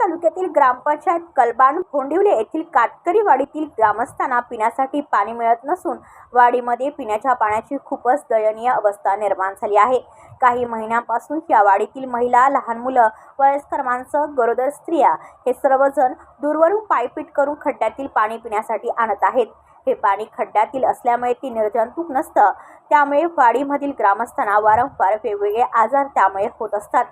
तालुक्यातील ग्रामपंचायत कलबान भोंडिवले येथील कातकरी वाडीतील ग्रामस्थांना पिण्यासाठी पाणी मिळत नसून वाडीमध्ये पिण्याच्या पाण्याची खूपच दयनीय अवस्था निर्माण झाली आहे. काही महिन्यांपासून या वाडीतील महिला लहान मुलं वयस्कर माणसं गरोदर स्त्रिया हे सर्वजण दूरवरून पायपीट करून खड्ड्यातील पाणी पिण्यासाठी आणत आहेत. हे पाणी खड्ड्यातील असल्यामुळे ती निर्जंतुक नसतं. त्यामुळे वाडीमधील ग्रामस्थांना वारंवार वेगवेगळे आजार त्यामुळे होत असतात.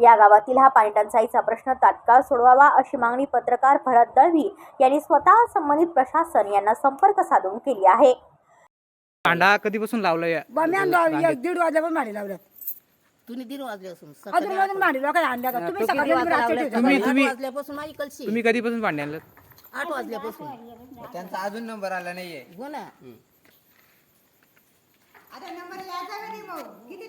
या गावातील हा पाणी टंचाईचा प्रश्न तात्काळ सोडवावा अशी मागणी पत्रकार भरत दळवी यांनी स्वतः संबंधित प्रशासन यांना संपर्क साधून केली आहे. कांदा कधीपासून लावला या बम्यान एक दीड वाजल्यापासून माडी लावल्यात. तुम्ही दीड वाजल्यापासून अजून वाजून माडी लावा काय आणल्या का? तुम्ही सकाळी वाजता रात्री लावल्यात? ठेवता. तुम्ही- आठ तुम्ही- वाजल्यापासून कलशी तुम्ही कधीपासून पाणी आणलं आठ वाजल्यापासून. त्यांचा अजून नंबर आला नाहीये. हो ना. Video